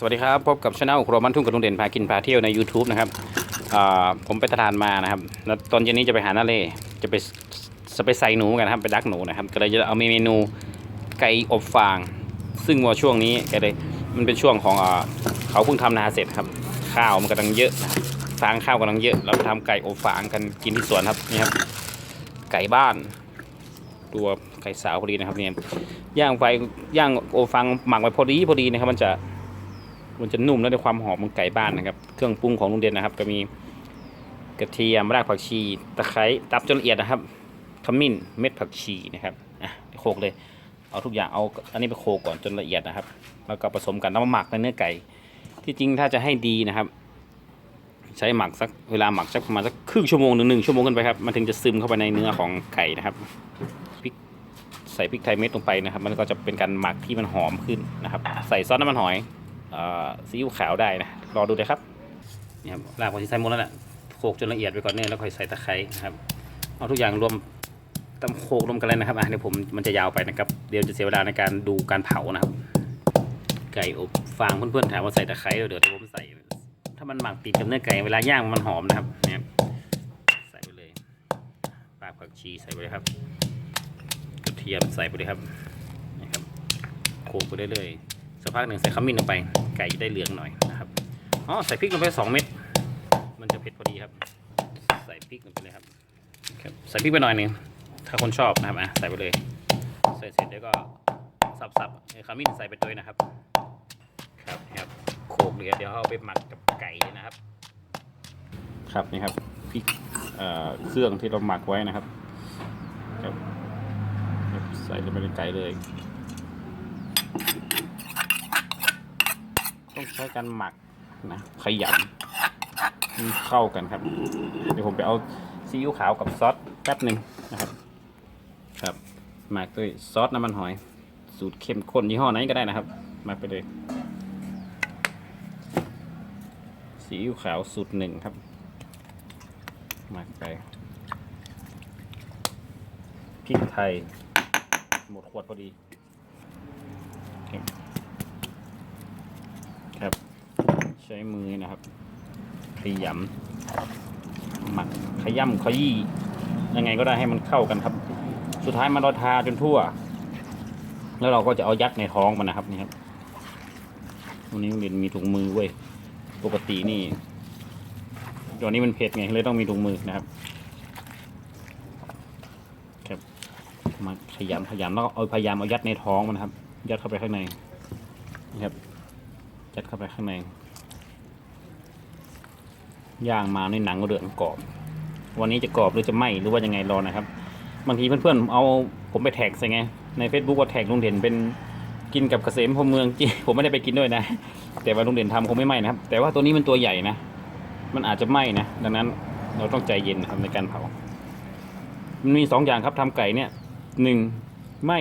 สวัสดีครับ พบกับช anel ครัวมันทุ่งกับลุงเด่นพากินพาเที่ยวใน YouTube นะครับผมไปตลาดมานะครับ แล้วตอนเย็นนี้จะไปหาหน้าเล่จะไปจะไปใส่หนูกันนะครับ ไปดักหนูนะครับ ก็เลยจะเอาเมนูไก่อบฟาง ซึ่งว่าช่วงนี้ก็เลยมันเป็นช่วงของอเขาเพิ่งทำนาเสร็จครับ ข้าวมันกำลังเยอะฟางข้าวกำลังเยอะ เราทำไก่อบฟางกันกินที่สวนครับนี่ครับ ไก่บ้าน ตัวไก่สาวพอดีนะครับเนี่ยย่างไฟย่างอบฟางหมักไว้พอดีพอดีนะครับ มันจะ มันจะนุ่มและได้ความหอมของไก่บ้านนะครับ เครื่องปรุงของลุงเด่นนะครับ ก็มีกระเทียมรากผักชี ตะไคร้ตับจนละเอียดนะครับขมิ้นเม็ดผักชีนะครับอะโขกเลยเอาทุกอย่างเอาอันนี้ไปโขกก่อนจนละเอียดนะครับ แล้วก็ผสมกันแล้วมาหมักในเนื้อไก่ ที่จริงถ้าจะให้ดีนะครับ ใช้หมักสักเวลาหมักสักประมาณสักครึ่งชั่วโมงหนึ่งหนึ่งชั่วโมงขึ้นไปครับมันถึงจะซึมเข้าไปในเนื้อของไก่นะครับพริกใส่พริกไทยเม็ดลงไปนะครับ มันก็จะเป็นการหมักที่มันหอมขึ้นนะครับ ใส่ซอสน้ำมันหอย ซีอิ๊วขาวได้นะรอดูเลยครับนี่ครับรากผักชีใส่หมดแล้วแหละโขกจนละเอียดไปก่อนเนี่ยแล้วค่อยใส่ตะไคร้นะครับเอาทุกอย่างรวมตำโขกรวมกันเลยนะครับอะเดี๋ยวผมมันจะยาวไปนะครับเดี๋ยวจะเสียเวลาในการดูการเผานะครับ ไก่อบฟางเพื่อนๆถามว่าใส่ตะไคร้เดี๋ยวผมใส่ ถ้ามันหมักติดกับเนื้อไก่เวลาย่างมันหอมนะครับเนี่ยใส่ไปเลยรากผักชีใส่ไปเลยครับกระเทียมใส่ไปเลยครับนะครับโขกไปเรื่อยๆ สักพักหนึ่งใส่ขมิ้นลงไป ไก่จะได้เหลืองหน่อยนะครับอ๋อใส่พริกลงไปสองเม็ดมันจะเผ็ดพอดีครับ ใส่พริกลงไปเลยครับครับ ใส่พริกไปหน่อยนึงถ้าคนชอบนะครับอะใส่ไปเลยใส่เสร็จแล้วก็สับๆไอ้ขมิ้นใส่ไปด้วยนะครับ ครับครับโขลกเดี๋ยเดี๋ยวเอาไปหมักกับไก่นะครับ ครับนี่ครับพริกเอ่อเครื่องที่เราหมักไว้นะครับครับใส่ลงไปในไก่เลย ต้องใช้การหมักนะขยำเข้ากันครับ เดี๋ยวผมไปเอาซีอิ๊วขาวกับซอสแป๊บหนึ่งนะครับ ครับหมักด้วยซอสน้ำมันหอย สูตรเข้มข้นยี่ห้อไหนก็ได้นะครับหมักไปเลยซีอิ๊วขาวสูตรหนึ่งครับหมักไปพริกไทยหมดขวดพอดี ครับครับ ใช้มือนะครับ ขยำหมักขย่ำขยี้ยังไงก็ได้ให้มันเข้ากันครับ สุดท้ายมันเราทาจนทั่ว แล้วเราก็จะเอายัดในท้องมันนะครับนี่ครับวันนี้เรียนมีถุงมือเว้ยปกตินี่ตอนนี้มันเผ็ดไงเลยต้องมีถุงมือนะครับครับมาขยำขยำแล้วก็เอาพยายามเอายัดในท้องมันนะครับ ยัดเข้าไปข้างในนะครับยัดเข้าไปข้างใน ย่างมาในหนังก็เหลืองกรอบ วันนี้จะกรอบหรือจะไหมหรือว่ายังไงรอนะครับ บางทีเพื่อนๆเอาผมไปแท็กใส่ไง ใน Facebook ว่าแท็กลุงเด่นเป็นกินกับเกษมพมเมืองจริงผมไม่ได้ไปกินด้วยนะ แต่ว่าลุงเด่นทำคงไม่ไหมนะครับ แต่ว่าตัวนี้มันตัวใหญ่นะ มันอาจจะไหมนะ ดังนั้นเราต้องใจเย็นนะครับในการเผา มันมีสองอย่างครับทำไก่เนี่ยหนึ่งไหม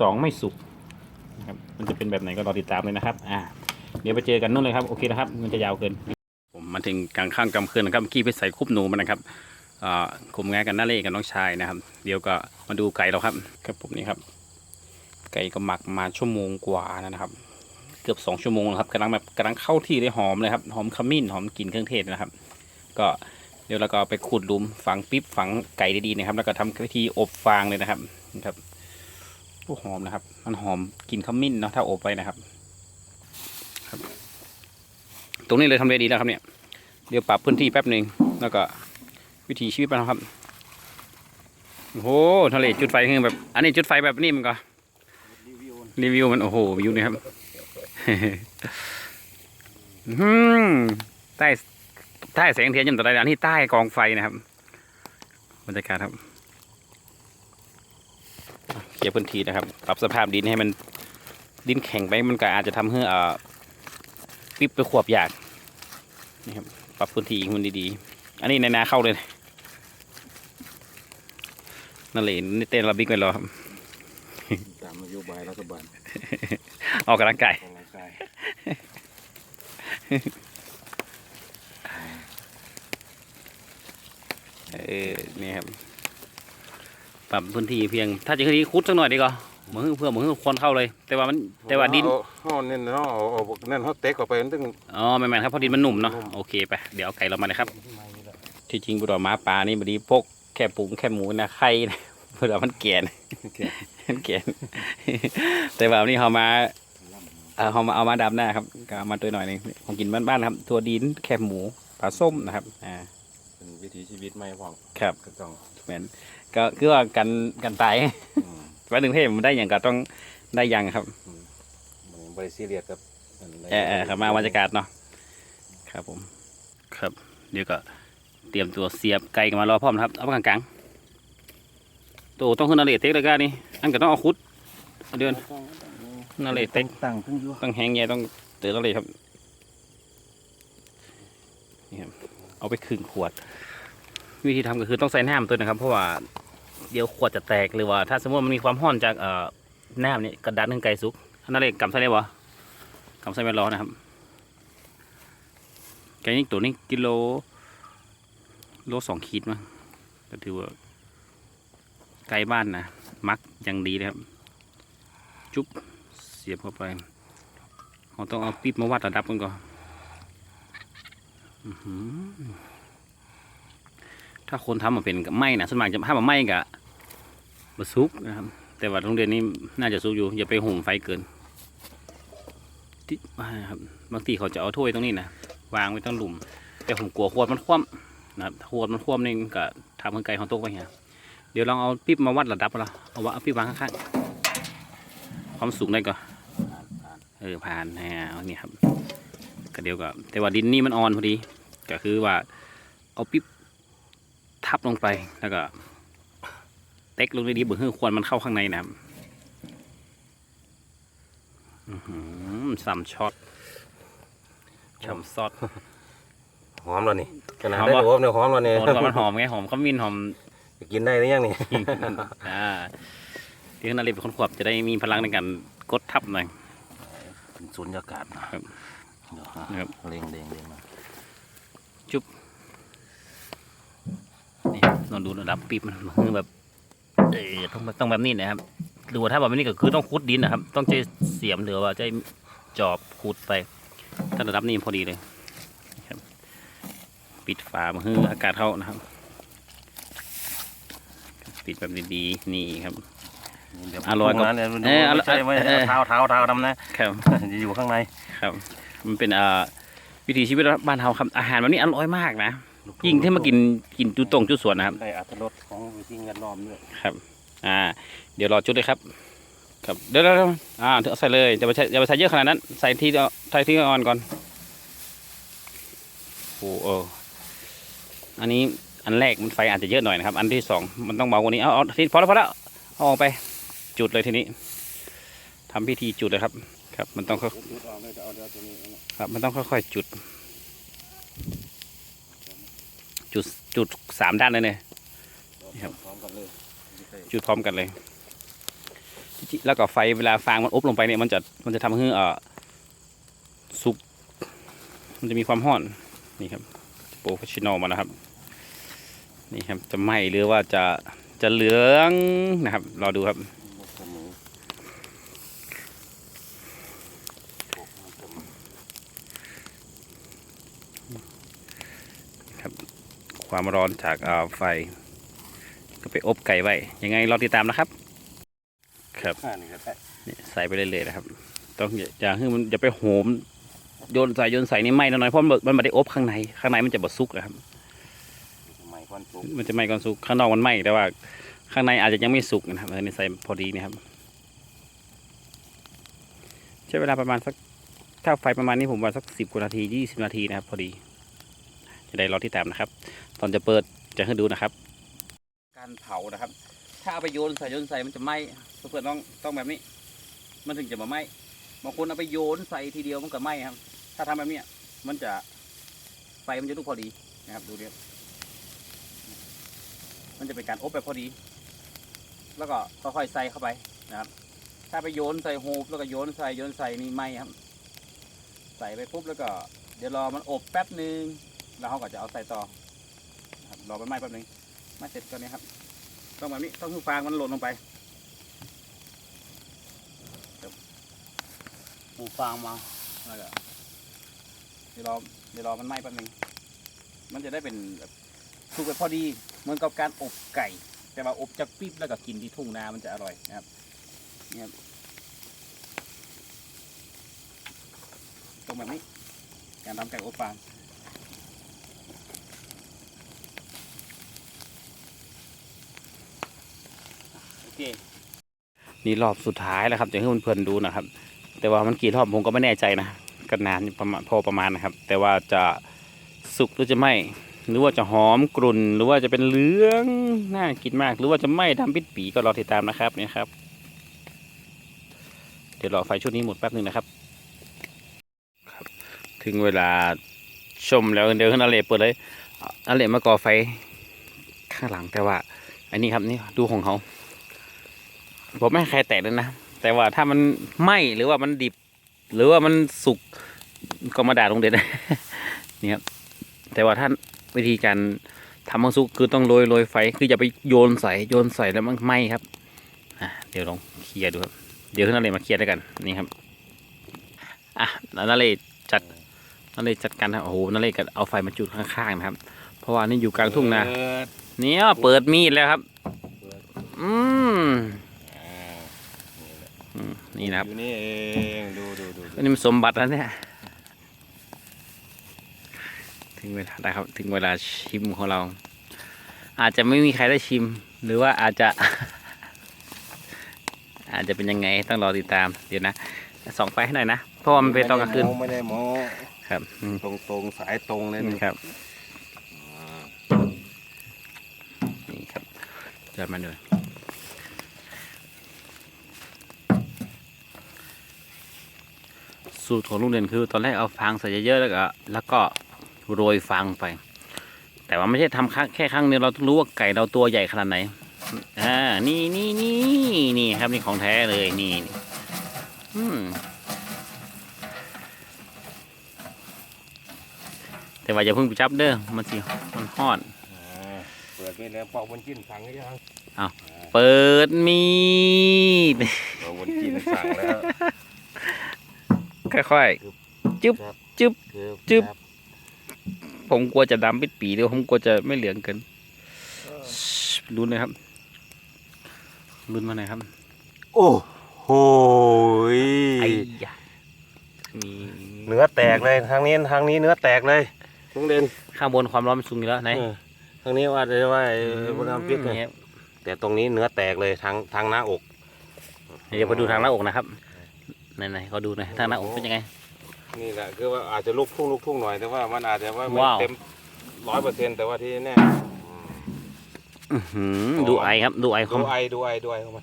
สองไม่สุกนะครับ มันจะเป็นแบบไหนก็รอติดตามเลยนะครับ อ่า เดี๋ยวไปเจอกันนู่นเลยครับ โอเคนะครับ มันจะยาวเกิน มาถึงกลางข้างกลางคืนนะครับเมื่อกี้ไปใส่คุบหนูมานนะครับคุมงานกันน้าเล่กับน้องชายนะครับ เดี๋ยวก็มาดูไก่เราครับครับผมนี่ครับ ไก่ก็หมักมาชั่วโมงกว่านะครับ เกือบสองชั่วโมงแล้วครับกำลังแบบกำลังเข้าที่เลยหอมเลยครับหอมขมิ้นหอมกลิ่นเครื่องเทศนะครับ ก็เดี๋ยวเราก็ไปขุดลุมฝังปิ๊บฝังไก่ดีๆนะครับ แล้วก็ทำวิธีอบฟางเลยนะครับนะครับโอ้หอมนะครับ มันหอมกลิ่นขมิ้นเนาะถ้าอบไปนะครับ ตรงนี้เลยทำเลดีแล้วครับเนี่ย เดี๋ยวปรับพื้นที่แป๊บหนึ่งแล้วก็วิถีชีวิตมันครับ โอ้โหทะเลจุดไฟคือแบบ อันนี้จุดไฟแบบนี้มันก็รีวิวมันโอ้โหวิวนี่ครับอื้อหือใต้ใต้แสงเทียนยันตะไดอันนี้ใต้กองไฟนะครับบรรยากาศครับเคลียร์พื้นที่นะครับ ปรับสภาพดินให้มันดินแข็งไปมันก็อาจจะทำให้อ่อปิ๊บไปขวบอยากนี่ครับ ปรับพื้นที่ให้มันดีๆ อันนี้ในนาเข้าเลยนั่นเลยนี่เต้นระบิกไปรอครับตามนโยบายรัฐบาลออกกำลังกายกำลังกายเออนี่ครับปรับพื้นที่เพียง ถ้าจะคืนนี้คุดสักหน่อยดีกว่า มือเพื่อมือควันเข้าเลย แต่ว่ามันแต่ว่าดินเอาห่อเน้นห่อเอาเอานั่นห่อเต็กออกไปมันตึงอ๋อไม่แม่นครับเพราะดินมันหนุ่มเนาะนุ่มโอเคไปเดี๋ยวเอาไก่เรามาเลยครับ ที่จริงบุตรมาปลานี่บดีพกแค่ปุ๋งแค่หมูนะไข่นะเพื่อมันแก่นมันแก่นแต่ว่าวันนี้เขามาเอ่อเขามาเอามาดับหน้าครับก็เอามาตัวหน่อยหนึงของกินบ้านๆครับถั่วดินแคบหมูปลาส้มนะครับอ่าเป็นวิถีชีวิตไม่พ่องครับก็ต้องเหมือนก็คือว่ากันกันตายอืม วันหนึ่งเทพมันได้อย่างก็ต้องได้อย่างครับมันบริซีเรียสกับอันใดเออเออครับมาบรรยากาศเนาะครับผม ครับ เดี๋ยวก็เตรียมตัวเสียบไก่กันมารอพร้อมนะครับเอาไปกลางๆตัวต้องขึ้นนาเลเต็กเลยก้านี่อันก็ต้องเอาคุดเอาเดือนนาเลเต็กตั้งขึ้นอยู่ต้องแห้งแย่ต้องเตือนนาเลครับนี่ครับเอาไปครึ่งขวด วิธีทำก็คือต้องใส่น้ำตัวนะครับ เพราะว่า เดี๋ยวขวดจะแตกหรือว่า ถ้าสมมติมันมีความร้อนจากเอ่อน้ำเนี่ยกระดานหนึ่งไก่สุกอันนั่นเลยกำใส่ได้บ่กำใส่ไม่ร้อนนะครับไก่นี่ตัวนี้กิโลโลสองขีดมั้งก็ถือว่าไก่บ้านนะมักอย่างดีนะครับ จุ๊บเสียบเข้าไปเราต้องเอาปิ๊บมาวัดระดับกันก่อนถ้าคนทำมาเป็นกับไหมนะส่วนมากจะถ้ามาไหมกับ บซุกนะครับ แต่ว่าโรงเรียนนี้น่าจะซุกอยู่อย่าไปห่มไฟเกินที่าครับบางทีเขาจะเอาถ้วยตรงนี้นะวางไว้ตั้งหลุม แต่ผมกลัวขวดมันคว่ำนะครับขวดมันคว่ำนี่ก็ทำให้ไก่ของโตกไปเหียเดี๋ยวลองเอาปิ๊บมาวัดระดับละเอาว่าเอาปิ๊บวางข้างๆความสูงได้ก่อนเออผ่านอ่นี่ครับก็เดี๋ยวก็แต่ว่าดินนี่มันอ่อนพอดี ก็คือว่าเอาปิ๊บทับลงไปแล้วก็ เต็กลงได้ดีเบื้องควนมันเข้าข้างในนะครับอื้อหือสามช็อตช่ำซอสหอมแล้วนี่ขนาดหอมได้ปะโอ้เนี่ยหอมแล้วนี่หอมมันหอมไงหอมขมิ้นหอมกินได้หรือยังนี่อ่าที่นาฬิกาเป็นคนขวบจะได้มีพลังในการกดทับหน่อยเป็นสุญญากาศนะครับเดี๋ยวฮะครับเร่งเร่งเร่งมานี่ลองดูระดับปีบมันคือแบบ เออต้องต้องแบบนี้นะครับ ดูว่าถ้าแบบนี้ก็คือต้องขุดดินนะครับ ต้องใช้เสียมหรือว่าใช้จอบขุดไปถ้าระดับนี้พอดีเลยนะครับปิดฝามันคืออากาศเข้านะครับ ปิดแบบดีๆนี่ครับเดี๋ยวอร่อยกับนะเนี่ยเอออร่อยไม่ใช่ไม่ใช่เออเท้าเท้าเท้าดำนะครับจะอยู่ข้างในครับ มันเป็นอ่าวิถีชีวิตบ้านเฮาครับอาหารแบบนี้อร่อยมากนะ ยิ่งที่มากินกินจุตรงจุสวนนะครับ ได้อัตรสของวิธีการล้อมด้วยครับ อ่า เดี๋ยวรอจุดเลยครับ ครับ เดี๋ยวเดี๋ยวเดี๋ยวอ่าเถอะใส่เลยอย่าไปใช้อย่าไปใส่เยอะขนาดนั้น ใส่ที่ใส่ที่อ่อนก่อน โอ้โหอันนี้อันแรกมันไฟอาจจะเยอะหน่อยนะครับ อันที่สองมันต้องเบากว่านี้ เอาเอาทีพอแล้วพอแล้วเอาออกไป จุดเลยทีนี้ทำพิธีจุดเลยครับ ครับ มันต้องค่อยจุดออกเลยจะเอาเดี๋ยวตัวนี้เอานะครับ มันต้องค่อยๆจุด จุดจุดสามด้านเลยเนี่ยครับพร้อมกันเลยจุดพร้อมกันเลย แล้วก็ไฟเวลาฟางมันอบลงไปเนี่ยมันจะมันจะทำให้เอ่อสุกมันจะมีความห้อนนี่ครับโปรเฟชชั่นอลมานะครับนี่ครับจะไหม้หรือว่าจะจะเหลืองนะครับรอดูครับ เสมอ ความร้อนจากเอ่อไฟ ก็ไปอบไก่ไว้ ยังไงรอติดตามนะครับ ครับอ่านี่ก็ได้นี่ใส่ไปเรื่อยๆนะครับ ต้องอย่าอย่าให้มันอย่าไปโหมโยนใส่โยนใส่นี่ไหม้น้อยๆเพราะมันมันไม่ได้อบข้างใน ข้างในมันจะบดซุกนะครับใหม่ควันสุกมันจะไหม้ก่อนสุกข้างนอกมันไหม้แต่ว่า ข้างในอาจจะยังไม่สุกนะครับอันนี้ใส่พอดีนะครับใช้เวลาประมาณสักถ้าไฟประมาณนี้ผมว่าสักสิบกว่านาทียี่สิบนาทีนะครับพอดี จะได้รอที่แตมนะครับ ตอนจะเปิดจะให้ดูนะครับ การเผานะครับ ถ้าเอาไปโยนใส่โยนใส่มันจะไหม้เพื่อนต้องต้องแบบนี้ มันถึงจะมาไหม้บางคนเอาไปโยนใส่ทีเดียวมันก็ไหม้ครับ ถ้าทำแบบนี้มันจะไฟมันจะลุกพอดีนะครับ ดูเดียวมันจะเป็นการอบแบบพอดี แล้วก็ค่อยๆใส่เข้าไปนะครับ ถ้าไปโยนใส่โฮบแล้วก็โยนใส่โยนใส่นี่ไหม้ครับ ใส่ไปปุ๊บแล้วก็ เดี๋ยวรอมันอบแป๊บหนึ่ง แล้วเขาก็จะเอาใส่ต่อนะครับรอไปไหม้แป๊บหนึ่งไหม้เสร็จก็เนี้ยครับ ต้องแบบนี้ต้องให้ฟางมันหล่นลงไปปูฟางมาแล้วก็เดี๋ยวรอเดี๋ยวรอมันไหม้แป๊บนึงมันจะได้เป็นแบบสุกไปพอดีเหมือนกับการอบไก่ แต่ว่าอบจากปิ๊บแล้วก็กินที่ทุ่งนามันจะอร่อยนะครับเนี่ยครับตรงแบบนี้การทำไก่อบฟาง นี่รอบสุดท้ายแล้วครับจะให้เพื่อนๆดูนะครับ แต่ว่ามันกี่รอบผมก็ไม่แน่ใจนะก็นานประมาณพอประมาณนะครับ แต่ว่าจะสุกหรือจะไหมหรือว่าจะหอมกรุ่น หรือว่าจะเป็นเหลืองน่ากินมาก หรือว่าจะไหม้ดำปิดปีก็รอติดตามนะครับเนี่ยครับ เดี๋ยวรอไฟชุดนี้หมดแป๊บหนึ่งนะครับครับ ถึงเวลาชมแล้วเดี๋ยวขึ้นอาเลเปิดเลยอาเลมาก่อไฟข้างหลังแต่ว่าอันนี้ครับนี่ดูของเขา ผมไม่ให้ใครแตะเลยนะ แต่ว่าถ้ามันไหม้หรือว่ามันดิบ หรือว่ามันสุกก็มาด่าลงเด็ดนี่ครับแต่ว่าถ้าวิธีการทำมังสุกคือต้องโรยโรยไฟคืออย่าไปโยนใส่โยนใส่แล้วมันไหม้ครับอะเดี๋ยวลองเคลียร์ดูครับเดี๋ยวขึ้นนาเลยมาเคลียร์ด้วยกันนี่ครับอะแล้วนาเลยจัดนาเลยจัดการครับโอ้โหนาเลยก็เอาไฟมาจุดข้างๆนะครับ เพราะว่านี่อยู่กลางทุ่งนาเปิดเนี่ยเปิดมีดแล้วครับ อืมอ่า อืมนี่นะครับอยู่นี่เองดูดูดูดูอันนี้มันสมบัติแล้วเนี่ย ถึงเวลาแล้วครับ ถึงเวลาชิมของเรา อาจจะไม่มีใครได้ชิม หรือว่าอาจจะ อาจจะเป็นยังไงต้องรอติดตาม เดี๋ยวนะส่องไฟให้หน่อยนะเพราะว่ามันเป็นตอนกลางคืนไม่ได้โม้ครับอืมตรงตรงๆสายตรงเลยนี่นี่ครับนี่ครับจัดมาเลย สูตรของลุงเด่นคือ ตอนแรกเอาฟางใส่เยอะๆแล้วก็แล้วก็โรยฟางไป แต่ว่าไม่ใช่ทำครั้งแค่ครั้งเดียวเราต้องรู้ว่าไก่เราตัวใหญ่ขนาดไหนอ่านี่นี่นี่นี่ครับนี่ของแท้เลยนี่อืมแต่ว่าอย่าเพิ่งไปจับเด้อมันสิมันฮอดอ่าเปิดไปแล้วปอกบนจิ้นสั่งหรือยังเปิดมีดปอกบนจิ้นสั่งแล้ว ค่อยๆ จึ๊บจึ๊บจึ๊บผมกลัวจะดำปิดปีหรือผมกลัวจะไม่เหลืองเกินลุ้นเลยครับลุ้นมาหน่อยครับ โอ้โหยไอ้ยะมีเนื้อแตกเลยทางนี้ทางนี้เนื้อแตกเลยลุงเด่นข้างบนความร้อนมันสูงอยู่แล้วไหนเออทางนี้ว่าจะว่าไอ้บนน้ำพริกนี่เนี่ยครับแต่ตรงนี้เนื้อแตกเลยทางทางหน้าอก เดี๋ยวไปดูทางหน้าอกนะครับ ไหนๆเขาดูหน่อยทางหน้าอกเป็นยังไง นี่แหละคือว่าอาจจะลุกทุ่งลุกทุ่งหน่อยแต่ว่ามันอาจจะว่าไม่ว้าว เต็มร้อยเปอร์เซ็นต์แต่ว่าที่แน่อื้อหือดูไอครับ ดูไอดูเขาไอดูไอดูไอเข้ามา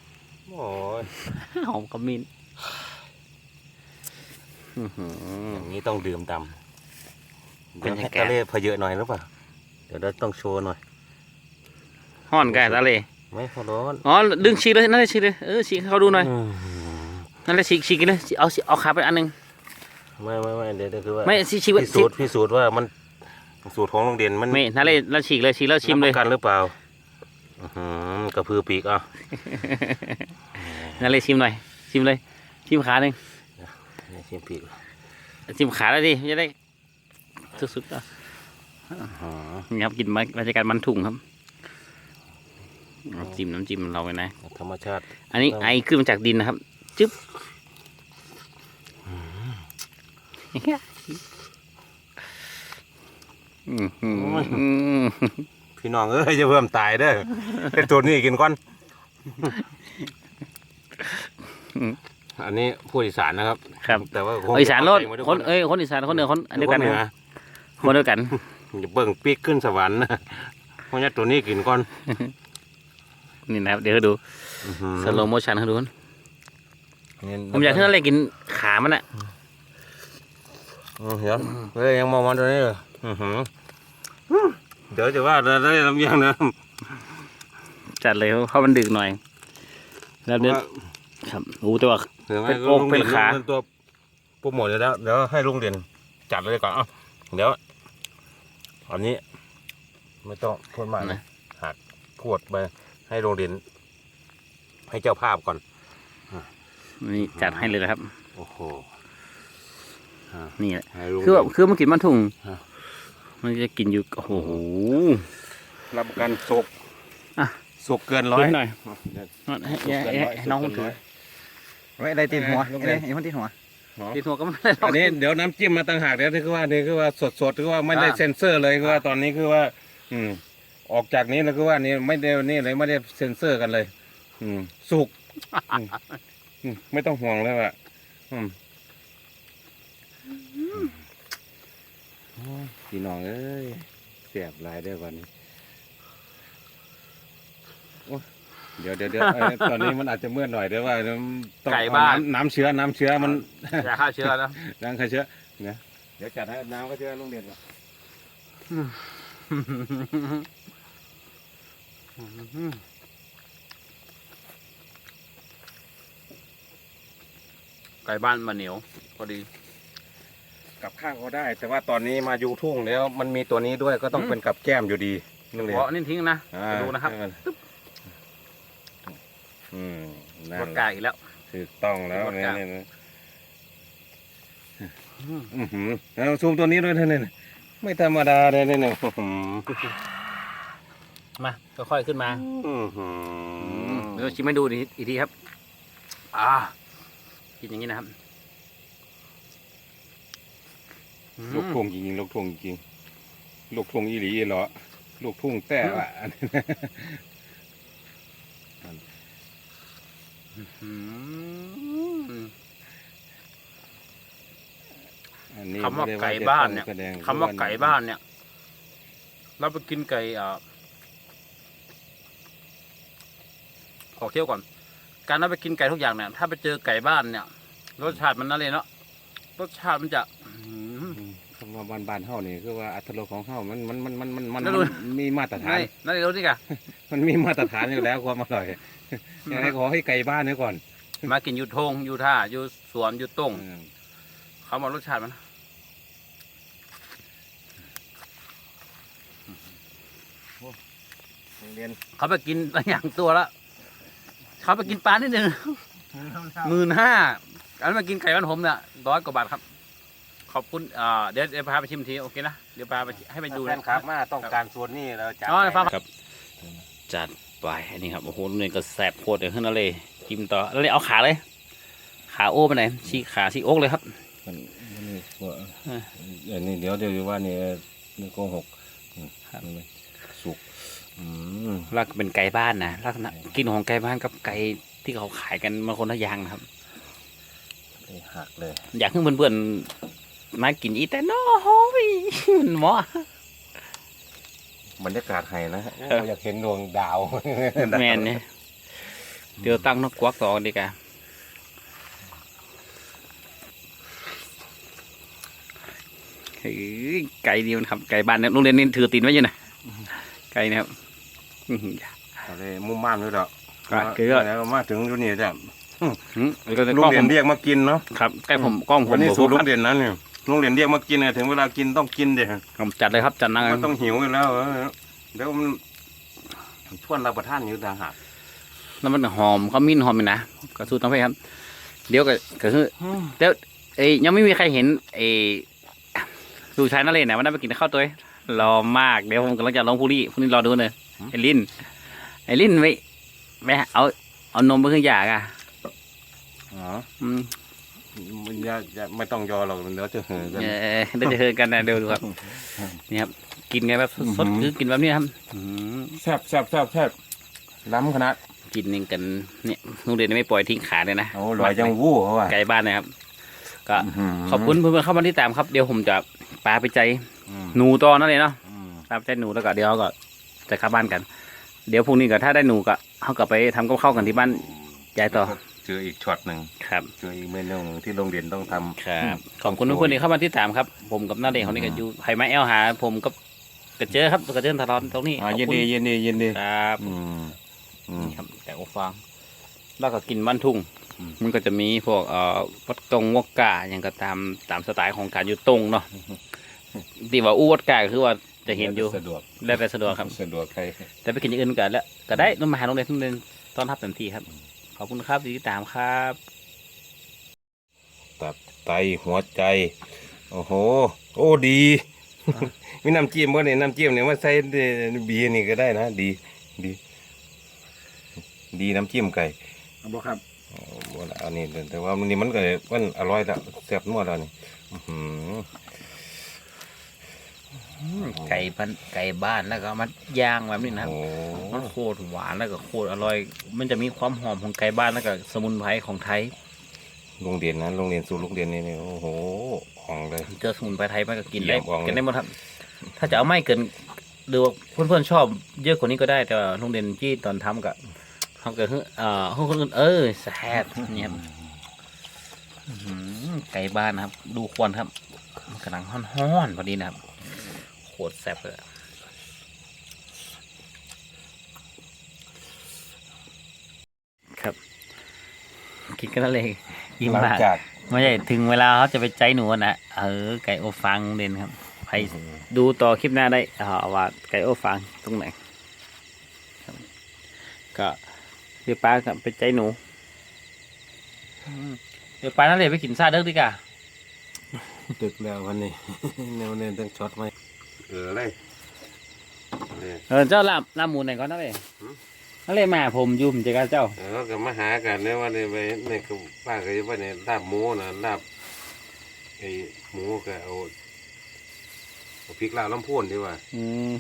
โอ้ยหอมขมิ้นอื้อหือ อย่างนี้ต้องดื่มดำบรเดี๋ยวรให้ยากาศทะเลเพเยอะหน่อยหรือเปล่าเดี๋ยวเราต้องโชว์หน่อยห้อนกันทะเลไม่ขอร้อนอ๋อดึงฉีกเลยนั่นเลยฉีกเลยเออฉีกให้เขาดูหน่อย อืม นั่นแหละฉีกฉีกเลยเอาเอาขาไปอันหนึงไม่ไม่ไม่เดี๋ยวเดี๋ยวคือว่าไม่ฉีกฉีกไว้พิสูจน์พิสูจน์ว่ามันสูตรของโรงเรียนมันไม่นั่นเลยแล้วฉีกเลยฉีกแล้วชิมเลยรับประกันหรือเปล่าอื้อหือกระพือปีกอะนั่นเลยชิมหน่อยชิมเลย ชิมขาหนึ่งนี่ชิมปีกชิมขาแล้วดิจะได้สุดๆอะอ๋อนี่ครับกินบรรยากาศมันถุงครับน้ำจิ้มน้ำจิ้มเราไว้นะ ธรรมชาติ อันนี้ครับไอขึ้นมาจากดินนะครับ จึ๊บอื้อหือพี่น้องเอ้ยจะเพิ่มตายเด้อเป็นตัวนี้กินก่อน อันนี้ผู้อีสานนะครับ ครับ แต่ว่าเอาอีสานโลดเข้ใจหมทุกคนเอ้ยคนอีสานคนเหนือคนอันเดียวกันคเหนือนะคนเดียวกันอย่าเบิ่งปีกขึ้นสวรรค์นะเพราะงั้นตัวนี้กินก่อน นี่นะครับเดี๋ยวให้ดูอื้อหือสโลโมชันให้ดูนี่ ผมอยากให้นั่นเลยกินขามันอะอืมเดี๋ยวเฮ้ยยังมองมันตัวนี้เลยอื้อหือเดี๋ยวจะว่าจะได้ลำเอียงนะจัดเลยเพราะมันดึกหน่อยแล้วเดี๋ยวครับโอ้แต่ว่าเดี๋ยวเป็นอกเป็นขาตัวโปรโมทแล้วเดี๋ยวให้ลุงเด่นจัดเลยก่อนอะเดี๋ยวอันนี้ ไม่ต้องพูดมากนะหักพูดไปให้โรงเรียน ให้เจ้าภาพก่อน นี่จัดให้เลยนะครับ โอ้โหอ่านี่แหละให้โรงคือเรีแบยบนคือมันกินมันทุ่งฮะมันจะกินอยู่โอ้โหรับประกันสุกอะสุกเกินร้อยหน่อยให้ให้ให้ให้น้องมันถือไว้อะไรติดหัวเออไอ้นี่ไอ้มันติดหัวตีหัวก็ไม่ได้หรอกอันนี้เดี๋ยวน้ำจิ้มมาต่างหากเดี๋ยวคือว่านี่คือว่าสดสดๆคือว่าไม่ได้อ่าเซ็นเซอร์เลยคือว่าตอนนี้คือว่า อืม ออกจากนี้แล้วคือว่านี่ไม่ได้นี่เลยไม่ได้เซ็นเซอร์กันเลย อืมสุกอืมอืม ไม่ต้องห่วงเลยว่ะอืมโอ้ยพี่น้องเอ้ยเสียบหลายเด้อวันนี้โอ้ยเดี๋ยวเดี๋ยวเดี๋ยวเอ้ยตอนนี้มันอาจจะเมื่อหน่อยเดี๋ยวว่าต้องไก่เอบ้านน้ำน้ำเชื้อน้ำเชื้อมันอย่าฆ่าเชื้อนะ น้ำใครเชื้อเนี่ยเดี๋ยวจัดให้น้ำก็เชื้อโรงเรียนก่อน ไก่บ้านมันเหนียวพอดี กับข้าวก็ได้ แต่ว่าตอนนี้มาอยู่ทุ่งแล้ว มันมีตัวนี้ด้วยก็ต้องอืม เป็นกับแก้มอยู่ดีโรงเรียนเพราะนี่ทิ้งนะอ่าไปดูนะครับให้มันอืมนั่รนสแหไก่ละอีกแล้ว ถูกต้องแล้วรสเนี่ยไก่เนี่ยเนี่ยอื้อหือเอาซูมตัวนี้ด้วยเถอะเนี่ยไม่ธรรมดาเลยเนี่ยอื้อหือมาค่อยๆขึ้นมาอื้อหือเดี๋ยวชิมให้ดูอีกทีครับ อ่า กินอย่างนี้นะครับอืมลูกทุ่งจริงๆลูกทุ่งจริงลูกทุ่งอีหลีอีเหรอลูกทุ่งแต่ว่ะอันนี้นะอืมอันนี้คำว่าม่ด้ไก่บ้านเนี่ยจะต้องแสดงคำว่าไก่บ้านเนี่ย เราไปกินไก่อ่าขอเที่ยวก่อน การเราไปกินไก่ทุกอย่างเนี่ย ถ้าไปเจอไก่บ้านเนี่ย รสชาติมันนั่นเลยเนาะรสชาติมันจะอื้อหืออืมคำว่าบ้านบ้านๆเฮานี่คือว่าอัตรสของเฮามันมันมันมันมันมันแล้วดูมันมีมาตรฐานนี่นั่นเลยรู้นี่กะ มันมีมาตรฐานอยู่แล้วความอร่อยยังไงขอให้ไก่บ้านนี่ก่อนมากินอยู่ทงอยู่ท่าอยู่สวนอยู่ต้งอืมเขาบอกรสชาติมันโรงเรียนเขาไปกินหลายอย่างตัวละ เขาไปกินปลานิดนึงหมื่นห้าอันนมากินไก่บ้านผมเนี่ยร้อยกว่าบาทครับ ขอบคุณอ่าเดี๋ยวเดี๋ยวพาไปชิมทีโอเคนะ เดี๋ยวพาไปให้ไปดูแฟนคลับมาต้องการส่วนนี้เราจัดอ๋อให้ฟังครับ จัดไปอันนี้ครับโอ้โหโรงเรียนก็แสบโคตรเลยขึ้นนั่นเลยจิ้มต่อแล้วเลยเอาขาเลย ขาโอ้ไปไหนชี้ขาชี้อกเลยครับ มันมันนี่ว่าเอออันนี้เดี๋ยวเดี๋ยวว่านี่นี่โกหกอืมครับนี่สุกอืม ลักเป็นไก่บ้านนะลักษณะกินของไก่บ้านกับไก่ที่เขาขายกันมาคนละอย่างนะครับนี่หักเลย อยากให้เพื่อนๆมากินอีแต่น้อยมันเหมาะบรรยากาศไห้นะเอออยากเห็นดวงดาวแมนเนี่ยเดี๋ยวตั้งนกกวักต่อดีกว่าเฮ้ยไก่เดียวนะครับไก่บ้านเนี่ยโรงเรียนนี่ถือตีนไว้อยู่นะไก่เนะครับ อื้อหืออะไรมุ่งมั่นด้วยดอกอะเกลือแล้วมาถึงอยู่นี่จ้ะหืมแล้วก็จะลูกกล้องเรีผยนมเรียกมากินเนาะครับใกล้ผมกล้องผวัมนนี้ผมสูตรโรงครับเรียนนั้นเนี่ยโรงเรียนเรียกมากินเนี่ยถึงเวลากินต้องกินเดี๋ยวผมจัดเลยครับจัดนั่งมันต้องหิวอยู่แล้วเออเดี๋ยวมันชวนรับประทานอยู่ต่างหากแล้วมันหอมเขามิ้นหอมอยู่นะกระสูตรต้องไปครับ เดี๋ยวก็ก็คือเดี๋ยวเอ้ยยังไม่มีใครเห็นเอ้ลูกชายนั่นเลยนะวันนั้นไปกินข้าวตัวเองรอมากเดี๋ยวผมกำลังจะลงพูรี่พรุ่งนี้รอดูเลย ไอ้ลินไอ้ลินไม่ไม่เอาเอานมไปขึ้นยากอะอ๋ออืมมันอย่าอย่าไม่ต้องยอหรอกเดี๋ยวจะเหือกันเออเดี๋ยวจะเฮอกันนะเดี๋ยวดูครับนี่ครับกินกันแบบสดอื้อหือๆคือกินแบบนี้ครับอืมแซ่บแซ่บแซ่บแซ่บล้ำขนาดกินนี่กันเนี่ยโรงเรียนไม่ปล่อยทิ้งขาเลยนะโอ้ลอยจังวู้เขาว่าไกลบ้านนะครับ ก็หืขอบคุณเพื่อนๆเข้ามาที่ตามครับ เดี๋ยวผมจะปลาไปใจอืมหนูตอนนั่นเลยเนาะอืมปลาไปใจหนูแล้วก็เดี๋ยวเขาก็ จะเข้าบ้านกัน เดี๋ยวพรุ่งนี้ก็ถ้าได้หนูก็เขากลับไปทำกับข้าวกันที่บ้านยายต่อเจออีกช็อตหนึ่งครับ เจออีกเมนูหนึ่งที่โรงเรียนต้องทำ ครับขอบคุณทุกคนที่เข้ามาที่ตามครับ ผมกับน้าเด็กคนนี้ก็อยู่ไผ่ไม้แอลหา ผมก็กระเจอครับกระเจอตลอดตรงนี้อ่าขอบยินคุณดียินดียินดีครับอืมอืมนี่ครับแต่โอฟางแล้วก็กินบ้านทุ่ง อืม มันก็จะมีพวกเอ่อวัดกงวอกกาอย่างก็ตามตามสไตล์ของการอยู่ตรงเนาะที่ว่าอู้วัดกาก็คือว่า จะเห็นอยู่ สะดวกแล้วแต่สะดวกครับ สะดวกใครแต่ไปกินอย่างอื่นกันแล้วก็ได้ต้องมาหาโรงเรียนโรงเรียนต้อนรับเต็มที่ครับ ขอบคุณครับที่ติดตามครับ ตับไตหัวใจ โอ้โห โอ้ดี มีน้ำจิ้มบ่เนี่ยน้ำจิ้มเนี่ยมาใส่บีนี่ก็ได้นะ ดี ดี ดีน้ำจิ้มไก่เอาบ่ครับอ๋อบ่ละอันนี้แต่ว่ามันนี่มันก็มันอร่อยแล้วแซ่บนัวแล้วนี่อื้อหือ ไก่บ้านไก่บ้านแล้วก็เอามาย่างแบบนี้นะครับโอ้มันโคตรหวานแล้วก็โคตรอร่อย มันจะมีความหอมของไก่บ้านแล้วก็สมุนไพรของไทยโรงเรียนนะโรงเรียนสู่โรงเรียนนี่นี่โอ้โหของเลยเจอสมุนไพรไทยมันก็กินได้เยี่ยมอ่องเลยกินได้หมดครับถ้าจะเอาไม่เกินหรือว่าเพื่อนๆชอบเยอะกว่านี้ก็ได้แต่ว่าโรงเรียนที่ตอนทำกับทำกับเอ่อคนอื่นเออแซ่บเนี่ยครับอื้อหือไก่บ้านนะครับ ดูควันครับมันกำลังฮ้อนๆพอดีนะครับโคตรแซ่บเลยครับกินกันแล้วเลยยิ้มหลังมากจากไม่ใช่ถึงเวลาเขาจะไปใจหนูนะเออไก่โอฟังเด่นครับไปดูต่อคลิปหน้าได้อ่าว่าไก่โอฟังตรงไหนครับก็เดี๋ยวป้ากับไปใจหนูอืมเดี๋ยวป้านั่นเลยไปกินซาเด็กดีกว่าตึกแล้ววันนี้ แนวเรียนต้องช็อตไหม เออเลยเลย เออเจ้าลาบลาบหมูไหนก่อนนะเว้ยหืม นั่นเลยมาผมอยุ่มเจอกันเจ้า เออก็มาหากันเนี่ยว่าเนี่ยไปในยก็ป้าก็จะว่าเนี่ยลาบหมูนะลาบไอ้หมูก็เอาเอาพริกลาวลำพูนดีกว่าอืม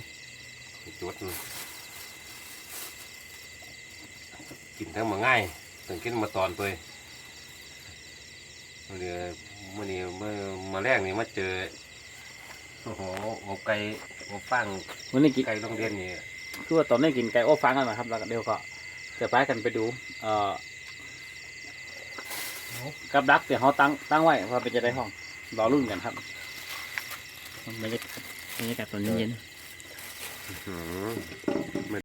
จดนะกินทั้งมาง่ายถึงกินมาตอนตัวเดี๋ยวมื่อนี้เมื่อมาแรกนี่มาเจอ โอ้โหอบไก่อบปังวันนี้กินไก่โรงเรียนนี่คือว่าตอนนี้กินไก่โอฟังกันนะครับแล้วก็เดี๋ยวก็จะไปกันไปดู เอ่อกับดักเดี๋ยวเขาตั้งตั้งไว้ว่าเป็นจะได้ห้องรอรุ่นกันครับบรรยากาศบรรยากาศตอนเย็นๆ อื้อหือ